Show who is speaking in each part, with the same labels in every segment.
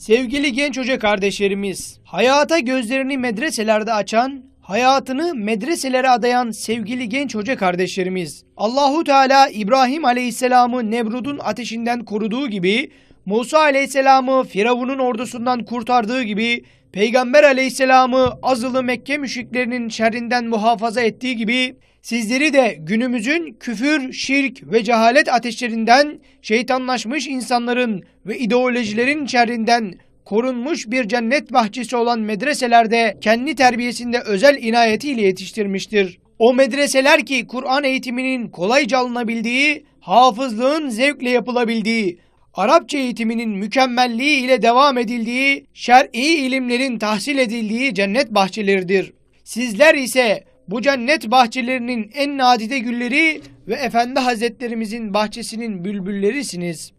Speaker 1: Sevgili genç hoca kardeşlerimiz, hayata gözlerini medreselerde açan, hayatını medreselere adayan sevgili genç hoca kardeşlerimiz, Allahu Teala İbrahim Aleyhisselam'ı Nemrud'un ateşinden koruduğu gibi, Musa Aleyhisselam'ı Firavun'un ordusundan kurtardığı gibi, Peygamber Aleyhisselam'ı azılı Mekke müşriklerinin şerrinden muhafaza ettiği gibi, sizleri de günümüzün küfür, şirk ve cehalet ateşlerinden, şeytanlaşmış insanların ve ideolojilerin şerrinden korunmuş bir cennet bahçesi olan medreselerde kendi terbiyesinde özel inayetiyle yetiştirmiştir. O medreseler ki Kur'an eğitiminin kolayca alınabildiği, hafızlığın zevkle yapılabildiği, Arapça eğitiminin mükemmelliği ile devam edildiği, şer'i ilimlerin tahsil edildiği cennet bahçeleridir. Sizler ise bu cennet bahçelerinin en nadide gülleri ve Efendi Hazretlerimizin bahçesinin bülbüllerisiniz.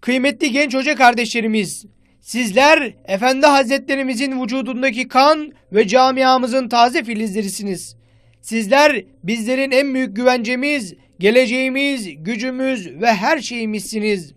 Speaker 1: Kıymetli genç hoca kardeşlerimiz, sizler Efendi Hazretlerimizin vücudundaki kan ve camiamızın taze filizlerisiniz. Sizler bizlerin en büyük güvencemiz, geleceğimiz, gücümüz ve her şeyimizsiniz.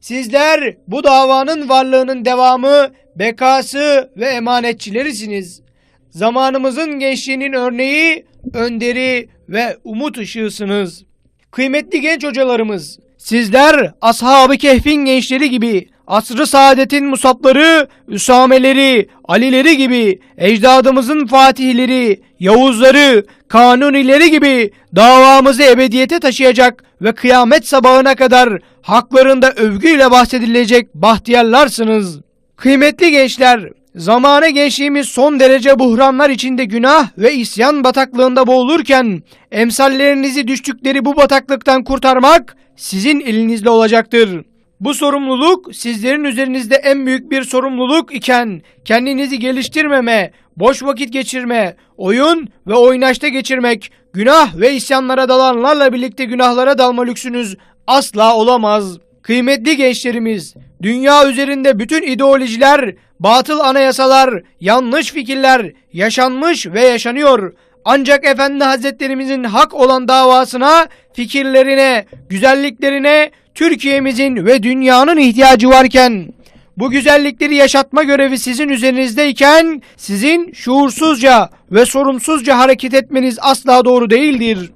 Speaker 1: Sizler bu davanın varlığının devamı, bekası ve emanetçilerisiniz. Zamanımızın gençliğinin örneği, önderi ve umut ışığısınız. Kıymetli genç hocalarımız, sizler Ashab-ı Kehf'in gençleri gibi, asrı saadetin musapları, üsameleri, alileri gibi, ecdadımızın fatihleri, Yavuzları, kanunileri gibi davamızı ebediyete taşıyacak ve kıyamet sabahına kadar haklarında övgüyle bahsedilecek bahtiyarlarsınız. Kıymetli gençler, Zamanı gençliğimiz son derece buhranlar içinde günah ve isyan bataklığında boğulurken emsallerinizi düştükleri bu bataklıktan kurtarmak sizin elinizde olacaktır. Bu sorumluluk sizlerin üzerinizde en büyük bir sorumluluk iken kendinizi geliştirmeme, boş vakit geçirme, oyun ve oynaşta geçirmek, günah ve isyanlara dalanlarla birlikte günahlara dalma lüksünüz asla olamaz. Kıymetli gençlerimiz, dünya üzerinde bütün ideolojiler, batıl anayasalar, yanlış fikirler yaşanmış ve yaşanıyor. Ancak Efendi Hazretlerimizin hak olan davasına, fikirlerine, güzelliklerine Türkiye'mizin ve dünyanın ihtiyacı varken bu güzellikleri yaşatma görevi sizin üzerinizdeyken sizin şuursuzca ve sorumsuzca hareket etmeniz asla doğru değildir.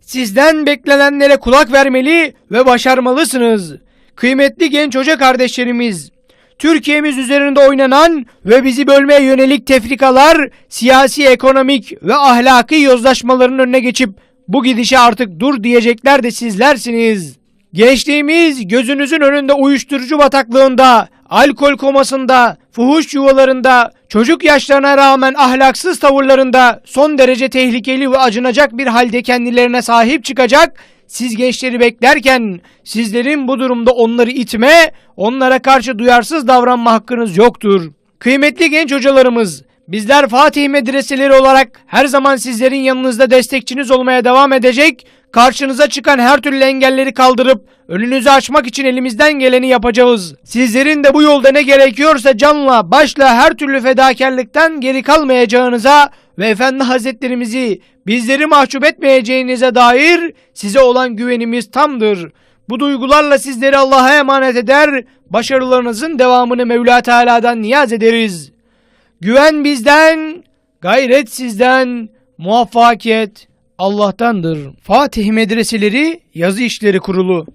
Speaker 1: Sizden beklenenlere kulak vermeli ve başarmalısınız. Kıymetli genç hoca kardeşlerimiz, Türkiye'miz üzerinde oynanan ve bizi bölmeye yönelik tefrikalar siyasi, ekonomik ve ahlaki yozlaşmaların önüne geçip bu gidişe artık dur diyecekler de sizlersiniz. Gençliğimiz gözünüzün önünde uyuşturucu bataklığında, alkol komasında, fuhuş yuvalarında, çocuk yaşlarına rağmen ahlaksız tavırlarında son derece tehlikeli ve acınacak bir halde kendilerine sahip çıkacak, siz gençleri beklerken sizlerin bu durumda onları itme, onlara karşı duyarsız davranma hakkınız yoktur. Kıymetli genç hocalarımız, bizler Fatih medreseleri olarak her zaman sizlerin yanınızda destekçiniz olmaya devam edecek, karşınıza çıkan her türlü engelleri kaldırıp önünüzü açmak için elimizden geleni yapacağız. Sizlerin de bu yolda ne gerekiyorsa canla, başla her türlü fedakarlıktan geri kalmayacağınıza ve Efendi Hazretlerimizi bizleri mahcup etmeyeceğinize dair size olan güvenimiz tamdır. Bu duygularla sizleri Allah'a emanet eder, başarılarınızın devamını Mevla Teala'dan niyaz ederiz. Güven bizden, gayret sizden, muvaffakiyet Allah'tandır. Fatih Medreseleri Yazı İşleri Kurulu